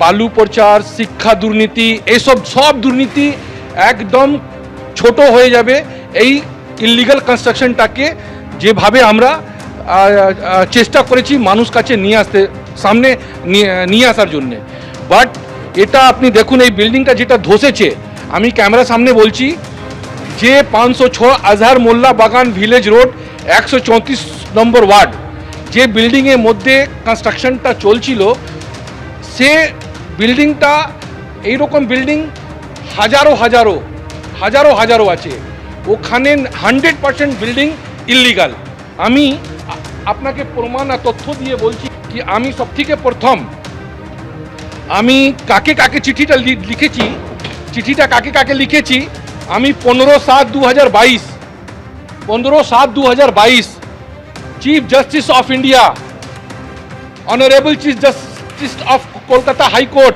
বালু প্রচার, শিক্ষা দুর্নীতি এইসব সব দুর্নীতি একদম ছোট হয়ে যাবে। এই ইলিগাল কনস্ট্রাকশনটাকে যেভাবে আমরা চেষ্টা করেছি মানুষ কাছে নিয়ে আসতে, সামনে নিয়ে- আসার জন্যে। বাট এটা আপনি দেখুন, এই বিল্ডিংটা যেটা ধসেছে, আমি ক্যামেরার সামনে বলছি, যে পাঁচশো ছ আজহার মোল্লা বাগান ভিলেজ রোড, একশো চৌত্রিশ নম্বর ওয়ার্ড, যে বিল্ডিংয়ের মধ্যে কনস্ট্রাকশনটা চলছিল, সে বিল্ডিংটা, এইরকম বিল্ডিং হাজারো হাজারো হাজারো হাজারো আছে। ওখানে হান্ড্রেড পার্সেন্ট বিল্ডিং ইলিগাল আমি আপনাকে প্রমাণ আর তথ্য দিয়ে বলছি কি আমি সব থেকে প্রথম, আমি কাকে কাকে চিঠিটা লিখেছি, চিঠিটা কাকে কাকে লিখেছি, আমি পনেরো সাত দু হাজার বাইশ, পনেরো সাত দু হাজার বাইশ chief justice of India honourable chief justice of Kolkata high court,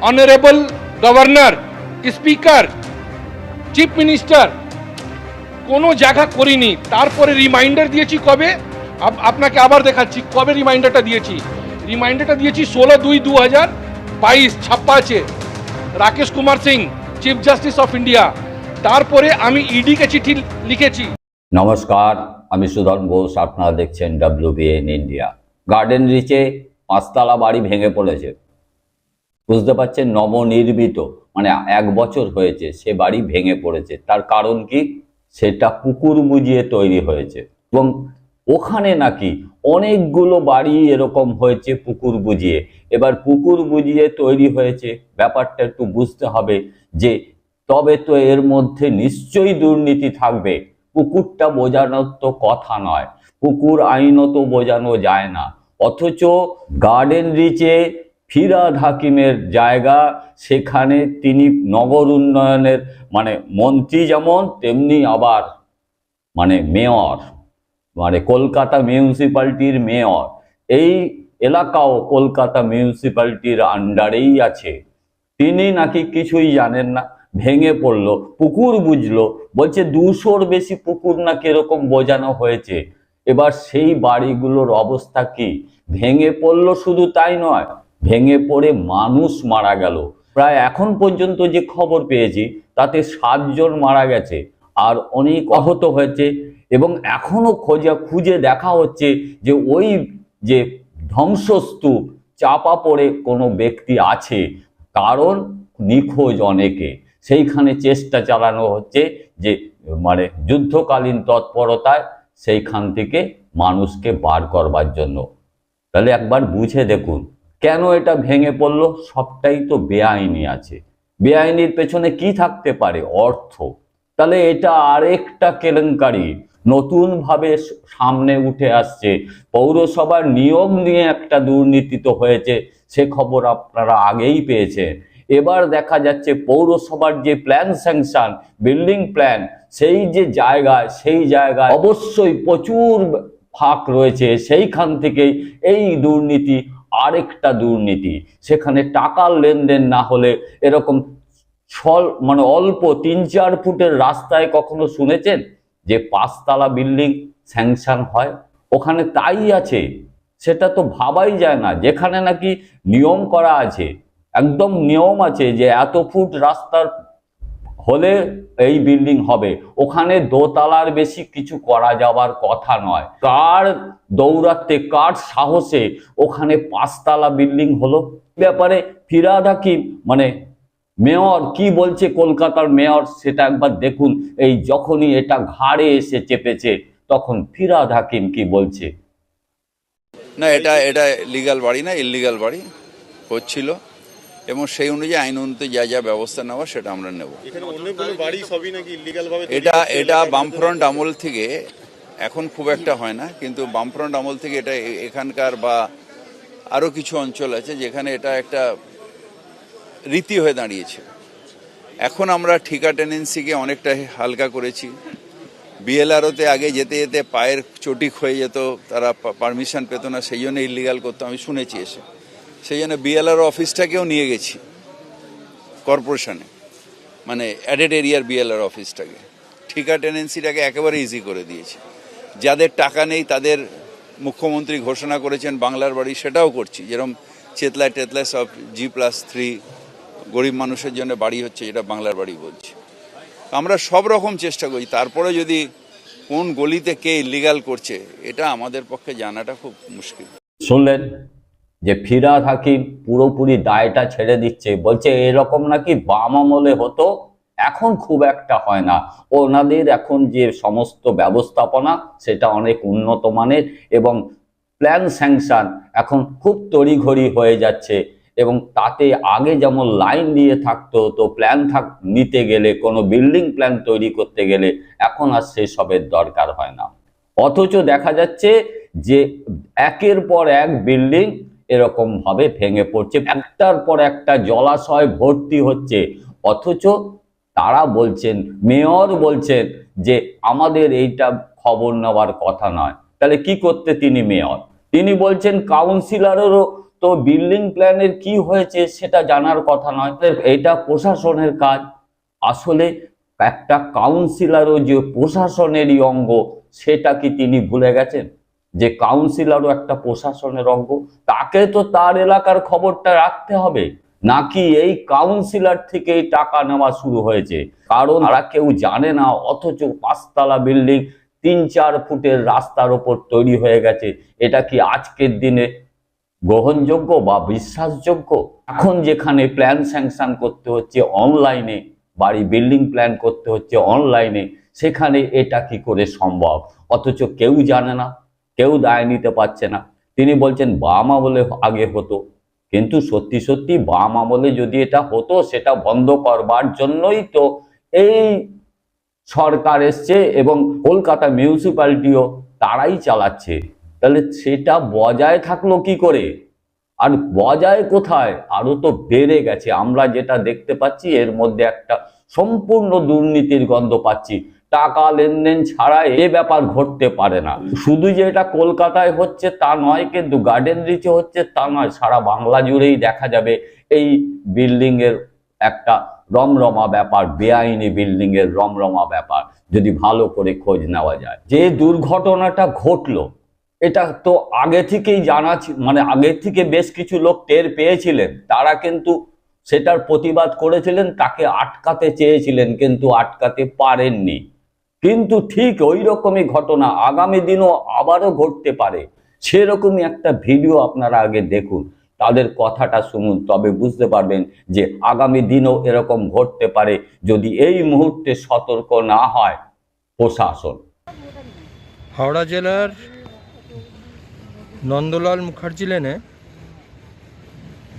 honourable governor, speaker, chief minister, কোনো জায়গা করিনি। তারপরে রিমাইন্ডার দিয়েছি কবে? আপ- আপনাকে আবার দেখাচ্ছি, কবে রিমাইন্ডারটা দিয়েছি? রিমাইন্ডারটা দিয়েছি ষোলো দুই দু হাজার বাইশ ছাপ্পা আছে Rakesh Kumar Singh, chief justice of India. তারপরে আমি ইডিকে চিঠি লিখেছি। নমস্কার, আমি সুধন ঘোষ, আপনারা দেখছেন ডাব্লিউবিএন ইন্ডিয়া গার্ডেন রিচে পাঁচতলা বাড়ি ভেঙে পড়েছে। বুঝতে পারছেন? নবনির্মিত মানে এক বছর হয়েছে সে বাড়ি ভেঙে পড়েছে। তার কারণ কি? সেটা পুকুর বুঝিয়ে তৈরি হয়েছে এবং ওখানে নাকি অনেকগুলো বাড়ি এরকম হয়েছে পুকুর বুঝিয়ে এবার পুকুর বুঝিয়ে তৈরি হয়েছে। ব্যাপারটা একটু বুঝতে হবে যে তবে তো এর মধ্যে নিশ্চয়ই দুর্নীতি থাকবে। পুকুরটা বোঝানোর তো কথা নয়। পুকুর আইনত বোঝানো যায় না। অথচ গার্ডেন রিচে ফিরাদ হাকিমের জায়গা। সেখানে তিনি নগর উন্নয়নের মানে মন্ত্রী যেমন, তেমনি আবার মানে মেয়র মানে কলকাতা মিউনিসিপ্যালিটির মেয়র। এই এলাকাও কলকাতা মিউনিসিপ্যালিটির আন্ডারেই আছে। তিনি নাকি কিছুই জানেন না, ভেঙে পড়ল, পুকুর বুঝলো, বলছে দুশোর বেশি পুকুর নাকি এরকম বোঝানো হয়েছে। এবার সেই বাড়িগুলোর অবস্থা কি? ভেঙে পড়ল শুধু তাই নয়, ভেঙে পড়ে মানুষ মারা গেল। প্রায় এখন পর্যন্ত যে খবর পেয়েছি, তাতে সাতজন মারা গেছে আর অনেক আহত হয়েছে এবং এখনও খোঁজা, খুঁজে দেখা হচ্ছে যে ওই যে ধ্বংসস্তূপ চাপা পড়ে কোনো ব্যক্তি আছে, কারণ নিখোঁজ অনেকে। সেইখানে চেষ্টা চালানো হচ্ছে যে মানে যুদ্ধকালীন তৎপরতায় সেইখান থেকে মানুষকে বার করবার জন্য। তাহলে একবার বুঝে দেখুন, কেন এটা ভেঙে পড়ল? সবটাই তো বেআইনি আছে। বেআইনির পেছনে কি থাকতে পারে? অর্থ। তাহলে এটা আরেকটা কেলেঙ্কারি। নতুনভাবে সামনে উঠে আসছে। পৌরসভার নিয়োগ নিয়ে একটা দুর্নীতি তো হয়েছে, সে খবর আপনারা আগেই পেয়েছেন। এবার দেখা যাচ্ছে পৌরসভার যে প্ল্যান স্যাংশন বিল্ডিং প্ল্যান সেই যে জায়গায় সেই জায়গায় অবশ্যই প্রচুর ফাঁক রয়েছে। সেইখান থেকেই এই দুর্নীতি আরেকটা দুর্নীতি। সেখানে টাকার লেনদেন না হলে এরকম ছল মানে অল্প তিন চার ফুটের রাস্তায় কখনো শুনেছেন যে পাঁচতলা বিল্ডিং স্যাংশন হয়? ওখানে তাই আছে। সেটা তো ভাবাই যায় না। যেখানে নাকি নিয়ম করা আছে একদম নিয়ম আছে যে এত ফুট রাস্তার হলে এই বিল্ডিং হবে। ওখানে দোতলার বেশি কিছু করা যাওয়ার কথা নয়। কার দৌড়াতে কার সাহসে ওখানে পাঁচতলা বিল্ডিং হলো? ব্যাপারে ফিরাদ হাকিম মানে মেয়র, কি বলছে কলকাতার মেয়র সেটা একবার দেখুন। এই যখনই এটা ঘাড়ে এসে চেপেছে, তখন ফিরাদ হাকিম কি বলছে? না, এটা এটা লিগাল বাড়ি না ইলিগাল বাড়ি। হচ্ছিল। এবং সেই অনুযায়ী আইন অনুযায়ী যা যা ব্যবস্থা নেওয়া সেটা আমরা নেব। এটা এটা বামফ্রন্ট আমল থেকে এখন খুব একটা হয় না কিন্তু বামফ্রন্ট আমল থেকে এটা এখানকার বা আরও কিছু অঞ্চল আছে যেখানে এটা একটা রীতি হয়ে দাঁড়িয়েছে। এখন আমরা ঠিকা টেনেন্সিকে অনেকটা হালকা করেছি। বিএলআরওতে আগে যেতে যেতে পায়ের চটি ক্ষয়ে যেত তারা পারমিশন পেত না সেই জন্য ইলিগাল করতো আমি শুনেছি এসে। সেই জন্য বিএলআরও অফিসটাকেও নিয়ে গেছি, কর্পোরেশনে। মানে অ্যাডেড এরিয়ার বিএলআর অফিসটাকে। ঠিকা টেনেন্সিটাকে একেবারে ইজি করে দিয়েছে। যাদের টাকা নেই, তাদের মুখ্যমন্ত্রী ঘোষণা করেছেন বাংলার বাড়ি, সেটাও করছি। যেরকম চেতলায় টেতলায় সব জি প্লাস থ্রি গরিব মানুষের জন্য বাড়ি হচ্ছে, যেটা বাংলার বাড়ি বলছে। আমরা সব রকম চেষ্টা করি। তারপরে যদি কোন গলিতে কে ইলিগাল করছে, এটা আমাদের পক্ষে জানাটা খুব মুশকিল। শুনলেন যে ফিরাদ হাকিম পুরোপুরি দায়টা ছেড়ে দিচ্ছে। বলছে, এরকম নাকি বাম আমলে হতো? এখন খুব একটা হয় না। ওনাদের এখন যে সমস্ত ব্যবস্থাপনা, সেটা অনেক উন্নত মানের এবং প্ল্যান স্যাংশন এখন খুব তড়িঘড়ি হয়ে যাচ্ছে এবং তাতে আগে যেমন লাইন দিয়ে থাকতো, তো প্ল্যান থাক, নিতে গেলে, কোনো বিল্ডিং প্ল্যান তৈরি করতে গেলে এখন আর সেসবের দরকার হয় না। অথচ দেখা যাচ্ছে যে একের পর এক বিল্ডিং এরকম ভাবে ভেঙে পড়ছে। একটার পর একটা জলাশয় ভর্তি হচ্ছে। অথচ তারা বলছেন, মেয়র বলছেন যে আমাদের এইটা খবর নেওয়ার কথা নয়। তাহলে কি করতে তিনি মেয়র? তিনি বলছেন, কাউন্সিলরেরও তো বিল্ডিং প্ল্যানের কি হয়েছে সেটা জানার কথা নয়। এটা প্রশাসনের কাজ। আসলে একটা কাউন্সিলরও যে প্রশাসনেরই অঙ্গ, সেটা কি তিনি ভুলে গেছেন? যে কাউন্সিলরও একটা প্রশাসনের অঙ্গ, তাকে তো তার এলাকার খবরটা রাখতে হবে। নাকি এই কাউন্সিলর থেকেই টাকা নেওয়া শুরু হয়েছে? কারণ তারা কেউ জানে না, অথচ পাঁচতলা বিল্ডিং তিন চার ফুটের রাস্তার ওপর তৈরি হয়ে গেছে। এটা কি আজকের দিনে গ্রহণযোগ্য বা বিশ্বাসযোগ্য? এখন যেখানে প্ল্যান স্যাংশন করতে হচ্ছে অনলাইনে বাড়ি বিল্ডিং প্ল্যান করতে হচ্ছে অনলাইনে সেখানে এটা কি করে সম্ভব? অথচ কেউ জানে না। কেউ দায় নিতে পারছে না। তিনি বলছেন, বাম আমলে আগে হতো। কিন্তু সত্যি সত্যি বাম আমলে যদি এটা হতো, সেটা বন্ধ করবার জন্যই তো এই সরকার এসছে এবং কলকাতা মিউনিসিপ্যালিটিও তারাই চালাচ্ছে। তাহলে সেটা বজায় থাকল কি করে? আর বজায় কোথায়? আরও তো বেড়ে গেছে। আমরা যেটা দেখতে পাচ্ছি, এর মধ্যে একটা সম্পূর্ণ দুর্নীতির গন্ধ পাচ্ছি। টাকা লেনদেন ছাড়া এ ব্যাপার ঘটতে পারে না। শুধু যে এটা কলকাতায় হচ্ছে তা নয়, কিন্তু গার্ডেন রিচে হচ্ছে তা নয়, সারা বাংলা জুড়েই দেখা যাবে এই বিল্ডিং এর একটা রমরমা ব্যাপার, বেআইনি বিল্ডিং এর রমরমা ব্যাপার, যদি ভালো করে খোঁজ নেওয়া যায়। যে দুর্ঘটনাটা ঘটলো, এটা তো আগে থেকেই জানা মানে আগে থেকে বেশ কিছু লোক টের পেয়েছিলেন। তারা কিন্তু সেটার প্রতিবাদ করেছিলেন, তাকে আটকাতে চেয়েছিলেন, কিন্তু আটকাতে পারেননি। কিন্তু ঠিক ওই রকমই ঘটনা আগামী দিনও আবারও ঘটতে পারে। সেরকমই একটা ভিডিও আপনারা আগে দেখুন, তাদের কথাটা শুনুন, তবে বুঝতে পারবেন যে আগামী দিনও এরকম ঘটতে পারে যদি এই মুহূর্তে সতর্ক না হয় প্রশাসন। হাওড়া জেলার নন্দলাল মুখার্জি লেনে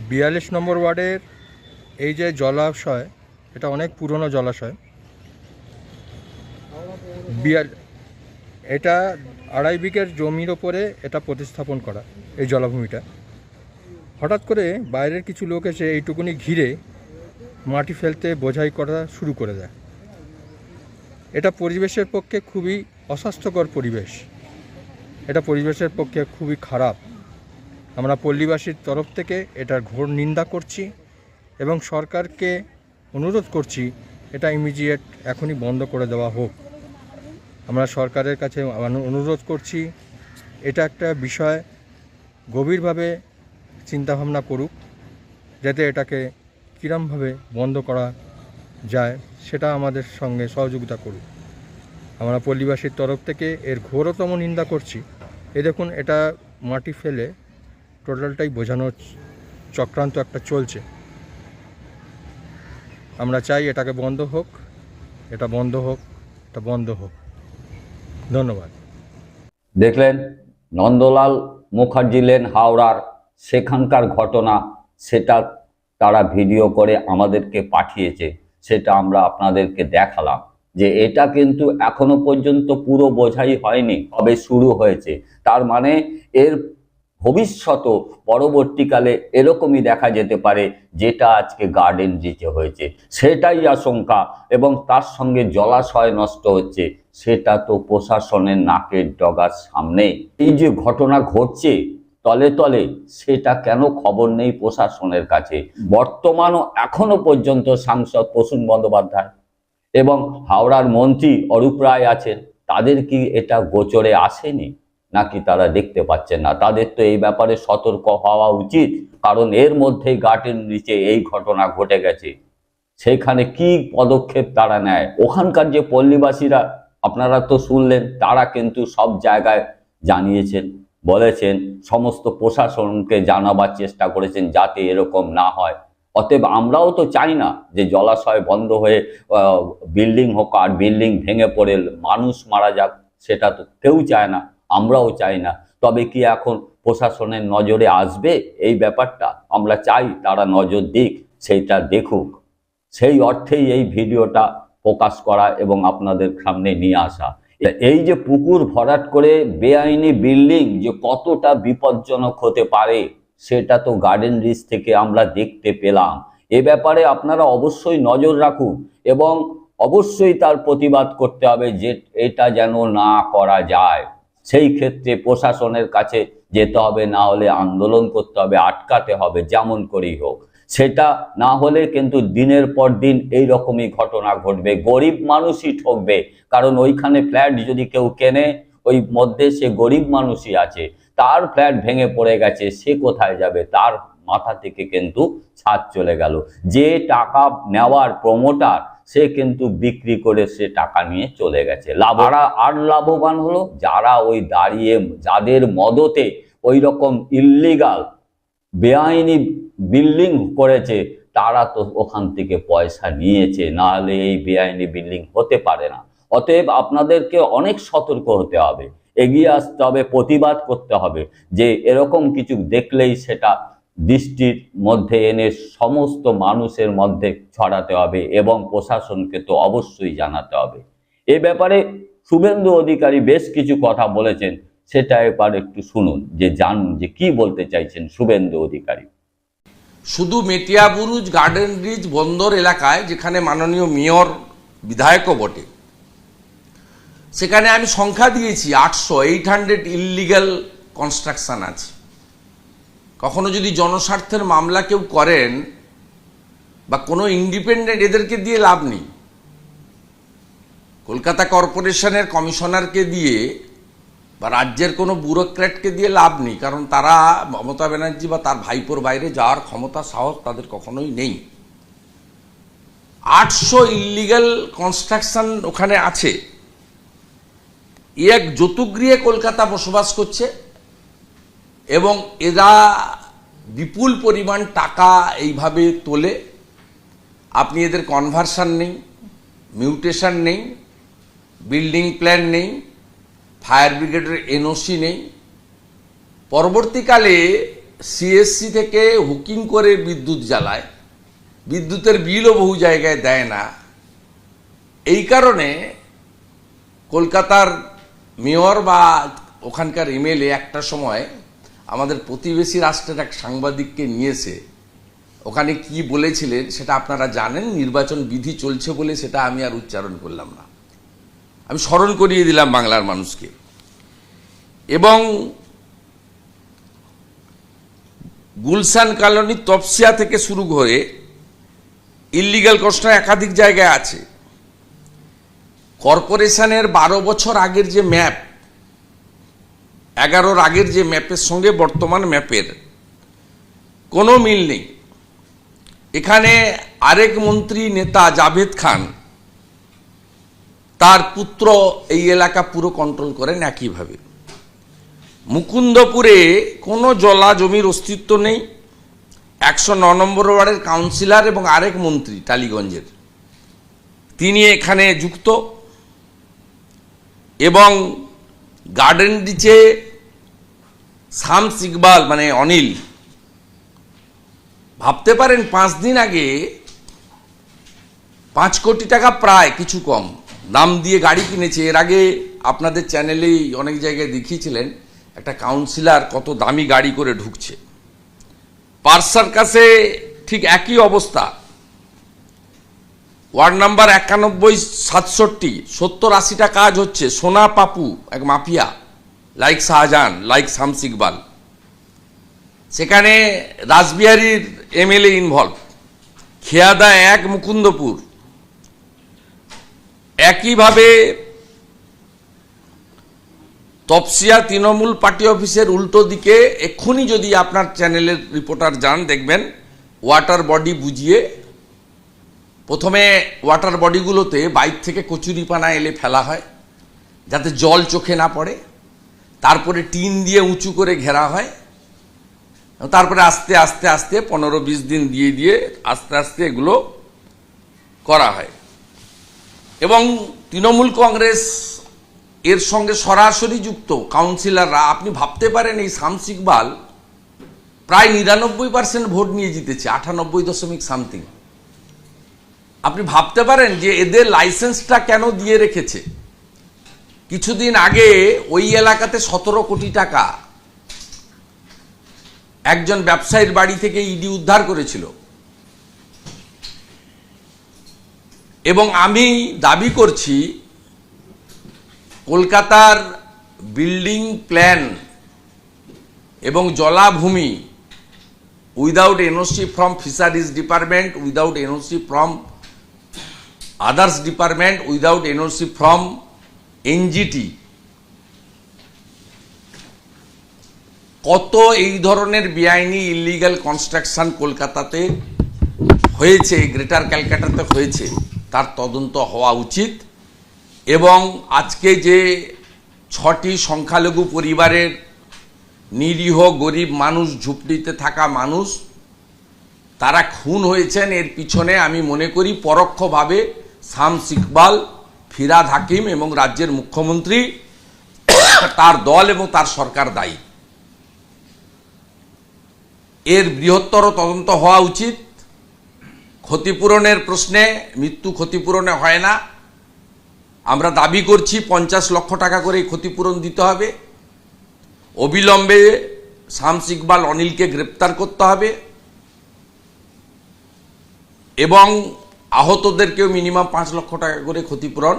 বিয়াল্লিশ নম্বর ওয়ার্ডের এই যে জলাশয়, এটা অনেক পুরনো জলাশয় বিয়াল এটা আড়াই বিঘের জমির ওপরে এটা প্রতিস্থাপন করা, এই জলাভূমিটা। হঠাৎ করে বাইরের কিছু লোক এসে এইটুকুনি ঘিরে মাটি ফেলতে বোঝাই করা শুরু করে দেয়। এটা পরিবেশের পক্ষে খুবই অস্বাস্থ্যকর পরিবেশ। এটা পরিবেশের পক্ষে খুবই খারাপ। আমরা পল্লীবাসীর তরফ থেকে এটার ঘোর নিন্দা করছি এবং সরকারকে অনুরোধ করছি, এটা ইমিডিয়েট এখনই বন্ধ করে দেওয়া হোক। আমরা সরকারের কাছে অনুরোধ করছি, এটা একটা বিষয় গভীরভাবে চিন্তাভাবনা করুক, যাতে এটাকে কীরমভাবে বন্ধ করা যায় সেটা আমাদের সঙ্গে সহযোগিতা করুক। আমরা পল্লীবাসীর তরফ থেকে এর ঘোরতম নিন্দা করছি। এ দেখুন, এটা মাটি ফেলে টোটালটাই বোঝানোর চক্রান্ত একটা চলছে। আমরা চাই এটাকে বন্ধ হোক, এটা বন্ধ হোক, এটা বন্ধ হোক। ধন্যবাদ। দেখলেন নন্দলাল মুখার্জি লেন হাওড়ার সেখানকার ঘটনা, সেটা তারা ভিডিও করে আমাদেরকে পাঠিয়েছে, সেটা আমরা আপনাদেরকে দেখালাম যে এটা কিন্তু এখনও পর্যন্ত পুরো বোঝাই হয়নি তবে শুরু হয়েছে। তার মানে এর ভবিষ্যৎ পরবর্তীকালে এরকমই দেখা যেতে পারে যেটা আজকে গার্ডেন রিচে হয়েছে। সেটাই আশঙ্কা এবং তার সঙ্গে জলাশয় নষ্ট হচ্ছে। সেটা তো প্রশাসনের নাকের ডগার সামনে। এই যে ঘটনা ঘটছে তলে তলে, সেটা কেন খবর নেই প্রশাসনের কাছে? বর্তমানও এখনও পর্যন্ত সাংসদ প্রসূন বন্দ্যোপাধ্যায় এবং হাওড়ার মন্ত্রী অরূপ রায় আছেন। তাদের কি এটা গোচরে আসেনি? নাকি তারা দেখতে পাচ্ছেন না? তাদের তো এই ব্যাপারে সতর্ক হওয়া উচিত, কারণ এর মধ্যেই গাটের নিচে এই ঘটনা ঘটে গেছে। সেখানে কি পদক্ষেপ তারা নেয়? ওখানকার যে পল্লীবাসীরা আপনারা তো শুনলেন, তারা কিন্তু সব জায়গায় জানিয়েছেন, বলেছেন, সমস্ত প্রশাসনকে জানাবার চেষ্টা করেছেন যাতে এরকম না হয়। অতএব আমরাও তো চাই না যে জলাশয় বন্ধ হয়ে বিল্ডিং হোক আর বিল্ডিং ভেঙে পড়ে, মানুষ মারা যাক, সেটা তো কেউ চায় না, আমরাও চাই না। তবে কি এখন প্রশাসনের নজরে আসবে এই ব্যাপারটা? আমরা চাই তারা নজর দিক, সেইটা দেখুক। সেই অর্থেই এই ভিডিওটা প্রকাশ করা এবং আপনাদের সামনে নিয়ে আসা। এই যে পুকুর ভরাট করে বেআইনি বিল্ডিং যে কতটা বিপজ্জনক হতে পারে, সেটা তো গার্ডেন রিচ থেকে আমরা দেখতে পেলাম। এ ব্যাপারে আপনারা অবশ্যই নজর রাখুন এবং অবশ্যই তার প্রতিবাদ করতে হবে যে এটা যেন না করা যায়। সেই ক্ষেত্রে প্রশাসনের কাছে যেতে হবে, না হলে আন্দোলন করতে হবে, আটকাতে হবে, যেমন করেই হোক। সেটা না হলে কিন্তু দিনের পর দিন এই রকমই ঘটনা ঘটবে। গরিব মানুষই ঠকবে। কারণ ওইখানে ফ্ল্যাট যদি কেউ কেনে, ওই মধ্যে সে গরিব মানুষই আছে। তার ফ্ল্যাট ভেঙে পড়ে গেছে, সে কোথায় যাবে? তার মাথা থেকে কিন্তু ছাদ চলে গেল। যে টাকা নেওয়ার প্রমোটার সে কিন্তু বিক্রি করে সে টাকা নিয়ে চলে গেছে। লাভ আর আর লাভবান হলো, যারা ওই দাঁড়িয়ে, যাদের মদতে ওই রকম ইল্লিগাল বেআইনি বিল্ডিং করেছে, তারা তো ওখান থেকে পয়সা নিয়েছে না হলে এই বেআইনি বিল্ডিং হতে পারে না। অতএব আপনাদেরকে অনেক সতর্ক হতে হবে, এগিয়ে আসতে হবে, প্রতিবাদ করতে হবে, যে এরকম কিছু দেখলেই সেটা দৃষ্টির মধ্যে এনে সমস্ত মানুষের মধ্যে ছড়াতে হবে এবং প্রশাসনকে তো অবশ্যই জানাতে হবে। এ ব্যাপারে শুভেন্দু অধিকারী বেশ কিছু কথা বলেছেন, সেটা এবার একটু শুনুন, যে জানুন যে কি বলতে চাইছেন শুভেন্দু অধিকারী। শুধু মেটিয়াবুরুজ গার্ডেন রিজ বন্দর এলাকায়, যেখানে মাননীয় মেয়র, বিধায়কও বটে। সেখানে আমি সংখ্যা দিয়েছি আটশো এইট হান্ড্রেড ইললিগাল কনস্ট্রাকশন আছে। কখনো যদি জনস্বার্থের মামলা কেউ করেন, বা কোনো ইন্ডিপেন্ডেন্ট এদেরকে দিয়ে লাভ নেই, কলকাতা কর্পোরেশনের কমিশনারকে দিয়ে বা রাজ্যের কোনো ব্যুরোক্র্যাটকে দিয়ে লাভ নেই, কারণ তারা মমতা ব্যানার্জি বা তার ভাইপোর বাইরে যাওয়ার ক্ষমতা, সাহস তাদের কখনোই নেই। আটশো ইল্লিগাল কনস্ট্রাকশন ওখানে আছে। এক যতুগৃহে কলকাতা বসবাস করছে এবং এরা বিপুল পরিমাণ টাকা এইভাবে তোলে। আপনি এদের কনভার্সান নেই মিউটেশন নেই বিল্ডিং প্ল্যান নেই ফায়ার ব্রিগেডের এনওসি নেই। পরবর্তীকালে সিএসসি থেকে হুকিং করে বিদ্যুৎ জ্বালায়। বিদ্যুতের বিলও বহু জায়গায় দেয় না। এই কারণে কলকাতার মেয়র বা ওখানকার এমএলএ একটা সময় আমাদের প্রতিবেশী রাষ্ট্রের এক সাংবাদিককে নিয়েছে। ওখানে কি বলেছিলেন সেটা আপনারা জানেন? নির্বাচন বিধি চলছে বলে সেটা আমি আর উচ্চারণ করলাম না। আমি স্মরণ করিয়ে দিলাম বাংলার মানুষকে। এবং গুলশান কলোনি তপসিয়া থেকে শুরু করে ইল্লিগাল কষ্ট একাধিক জায়গায় আছে। কর্পোরেশনের বারো বছর আগের যে ম্যাপ, এগারোর আগের যে ম্যাপের সঙ্গে বর্তমান ম্যাপের কোনো মিল নেই। এখানে আরেক মন্ত্রী নেতা জাভেদ খান তার পুত্র এই এলাকা পুরো কন্ট্রোল করেন একইভাবে। মুকুন্দপুরে কোনো জলা জমির অস্তিত্ব নেই। একশো ন নম্বর ওয়ার্ডের কাউন্সিলর এবং আরেক মন্ত্রী টালিগঞ্জের। তিনি এখানে যুক্ত। এবং গার্ডেন ডিচে শামস ইকবাল মানে অনিল। ভাবতে পারেন, পাঁচ দিন আগে পাঁচ কোটি টাকা প্রায়, কিছু কম। দাম দিয়ে গাড়ি কিনেছে। এর আগে আপনাদের চ্যানেলেই অনেক জায়গায় দেখিয়েছিলেন, একটা কাউন্সিলর কত দামি গাড়ি করে ঢুকছে। পার্সার কাছে ঠিক একই অবস্থা। ওয়ার্ড নাম্বার একানব্বই সাতষট্টি, সত্তর আশিটা কাজ হচ্ছে। সোনা পাপু, এক mafia, like Shahjahan, like Shams Iqbal. সেখানে রাসবিহারীর এমএলএ ইনভলভ খেয়াদা এক, মুকুন্দপুর। একইভাবে তপসিয়া তৃণমূল পার্টি অফিসের উল্টো দিকে এক্ষুনি যদি আপনার চ্যানেলের রিপোর্টার যান, দেখবেন ওয়াটার বডি বুঝিয়ে প্রথমে ওয়াটার বডিগুলোতে বাইক থেকে কচুরিপানা এলে ফেলা হয়, যাতে জল চোখে না পড়ে, তারপরে টিন দিয়ে উঁচু করে ঘেরা হয়, তারপরে আস্তে আস্তে আস্তে পনেরো, বিশ দিন দিয়ে দিয়ে আস্তে আস্তে এগুলো করা হয়। এবং তৃণমূল কংগ্রেস এর সঙ্গে সরাসরি যুক্ত কাউন্সিলররা, আপনি ভাবতে পারেন এই শামস ইকবাল প্রায় নিরানব্বই পার্সেন্ট ভোট নিয়ে জিতেছে, আটানব্বই দশমিক সামথিং। আপনি ভাবতে পারেন যে এদের লাইসেন্সটা কেন দিয়ে রেখেছে? কিছুদিন আগে ওই এলাকাতে সতেরো কোটি টাকা একজন ব্যবসায়ীর বাড়ি থেকে ইডি উদ্ধার করেছিল। এবং আমি দাবি করছি কলকাতার বিল্ডিং প্ল্যান এবং জলাভূমি without NOC from fisheries department, without NOC from others department, without NOC from NGT. কত এই ধরনের বেআইনি ইলিগাল কনস্ট্রাকশন কলকাতাতে হয়েছে গ্রেটার ক্যালকাটাতে হয়েছে? তার তদন্ত হওয়া উচিত এবং আজকে যে ছটি সংখ্যালঘু পরিবারের নিরীহ গরিব মানুষ, ঝুপড়িতে থাকা মানুষ, তারা খুন হয়েছেন, এর পিছনে আমি মনে করি পরোক্ষভাবে শামস ইকবাল, ফিরাদ হাকিম এবং রাজ্যের মুখ্যমন্ত্রী তার দল এবং তার সরকার দায়ী। এর বৃহত্তর তদন্ত হওয়া উচিত। ক্ষতিপূরণের প্রশ্নে মৃত্যু ক্ষতিপূরণে হয় না। আমরা দাবি করছি পঞ্চাশ লক্ষ টাকা করে ক্ষতিপূরণ দিতে হবে। অবিলম্বে শামস ইকবাল অনিলকে গ্রেপ্তার করতে হবে। এবং আহতদেরকেও মিনিমাম পাঁচ লক্ষ টাকা করে ক্ষতিপূরণ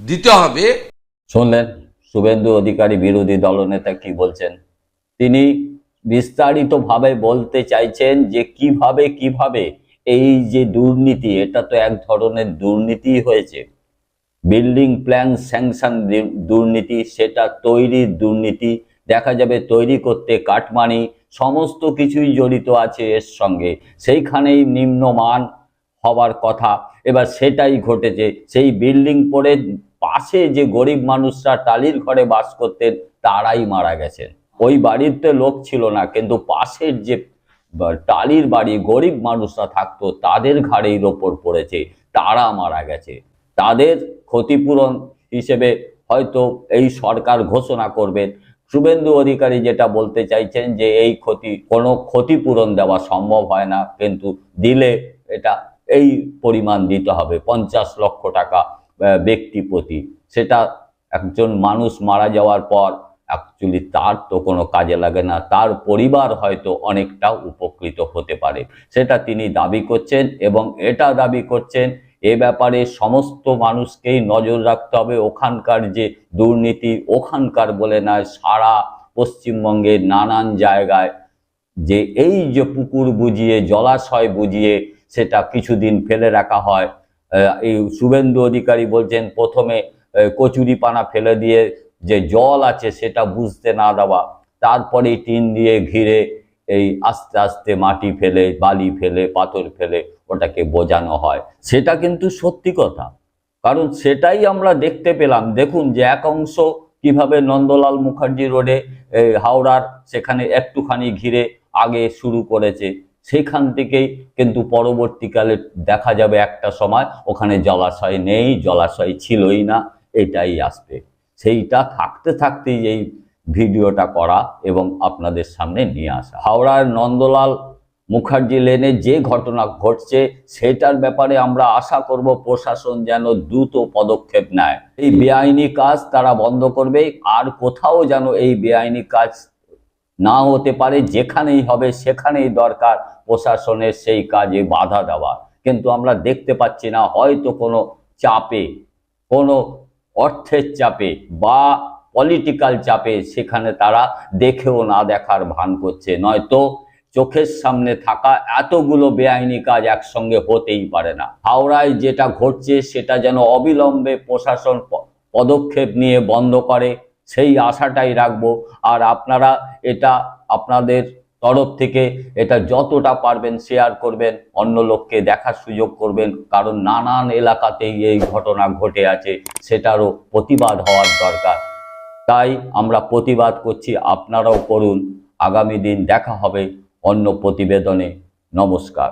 দিতে হবে। শুনলেন শুভেন্দু অধিকারী বিরোধী দলনেতা কি বলছেন? তিনি বিস্তারিতভাবে বলতে চাইছেন যে কীভাবে কীভাবে এই যে দুর্নীতি, এটা তো এক ধরনের দুর্নীতি হয়েছে। বিল্ডিং প্ল্যান স্যাংশন দুর্নীতি, সেটা তৈরির দুর্নীতি, দেখা যাবে তৈরি করতে কাটমানি, সমস্ত কিছুই জড়িত আছে এর সঙ্গে। সেইখানেই নিম্নমান হওয়ার কথা। এবার সেটাই ঘটেছে। সেই বিল্ডিং পরে পাশে যে গরিব মানুষরা টালির ঘরে বাস করতেন, তারাই মারা গেছেন। ওই বাড়িতে লোক ছিল না, কিন্তু পাশের যে টালির বাড়ি গরিব মানুষরা থাকতো, তাদের ঘাড়ের ওপর পড়েছে, তারা মারা গেছে। তাদের ক্ষতিপূরণ হিসেবে হয়তো এই সরকার ঘোষণা করবেন। শুভেন্দু অধিকারী যেটা বলতে চাইছেন যে, এই ক্ষতি, কোনো ক্ষতিপূরণ দেওয়া সম্ভব হয় না, কিন্তু দিলে এটা, এই পরিমাণ দিতে হবে, পঞ্চাশ লক্ষ টাকা ব্যক্তি প্রতি। সেটা একজন মানুষ মারা যাওয়ার পর অ্যাকচুয়ালি তার তো কোনো কাজে লাগে না, তার পরিবার হয়তো অনেকটা উপকৃত হতে পারে। সেটা তিনি দাবি করছেন এবং এটা দাবি করছেন এ ব্যাপারে সমস্ত মানুষকেই নজর রাখতে হবে। ওখানকার যে দুর্নীতি, ওখানকার বলে নয়, সারা পশ্চিমবঙ্গের নানান জায়গায় যে এই যে পুকুর বুঝিয়ে জলাশয় বুঝিয়ে সেটা কিছুদিন ফেলে রাখা হয়। এই শুভেন্দু অধিকারী বলছেন, প্রথমে কচুরিপানা ফেলে দিয়ে যে জল আছে সেটা বুঝতে না দেওয়া, তারপরে টিন দিয়ে ঘিরে এই আস্তে আস্তে মাটি ফেলে, বালি ফেলে, পাথর ফেলে ওটাকে বোঝানো হয়। সেটা কিন্তু সত্যি কথা। কারণ সেটাই আমরা দেখতে পেলাম। দেখুন যে এক অংশ কীভাবে নন্দলাল মুখার্জি রোডে হাওড়ার সেখানে একটুখানি ঘিরে আগে শুরু করেছে, সেখান থেকেই কিন্তু পরবর্তীকালে দেখা যাবে একটা সময় ওখানে জলাশয় নেই, জলাশয় ছিলই না, এটাই আসবে। সেইটা থাকতে থাকতেই এই ভিডিওটা করা এবং আপনাদের সামনে নিয়ে আসা। হাওড়ার নন্দলাল মুখার্জি লেনে যে ঘটনা ঘটছে সেটার ব্যাপারে আমরা আশা করব প্রশাসন যেন দ্রুত পদক্ষেপ নেয়। এই বেআইনি কাজ তারা বন্ধ করবে আর কোথাও যেন এই বেআইনি কাজ না হতে পারে, যেখানেই হবে সেখানেই দরকার প্রশাসনের সেই কাজে বাধা দেওয়া। কিন্তু আমরা দেখতে পাচ্ছি না, হয়তো কোনো চাপে, কোনো অর্থের চাপে বা পলিটিক্যাল চাপে সেখানে তারা দেখেও না দেখার ভান করছে। নয়তো চোখের সামনে থাকা এতগুলো বেআইনি কাজ একসঙ্গে হতেই পারে না। হাওড়ায় যেটা ঘটছে সেটা যেন অবিলম্বে প্রশাসন পদক্ষেপ নিয়ে বন্ধ করে, সেই আশাটাই রাখব। আর আপনারা এটা আপনাদের তরফ থেকে এটা যতটা পারবেন শেয়ার করবেন, অন্য লোককে দেখার সুযোগ করবেন, কারণ নানান এলাকাতেই এই ঘটনা ঘটে আছে, সেটারও প্রতিবাদ হওয়ার দরকার। তাই আমরা প্রতিবাদ করছি, আপনারাও করুন, আগামী দিন দেখা হবে অন্য প্রতিবেদনে। নমস্কার।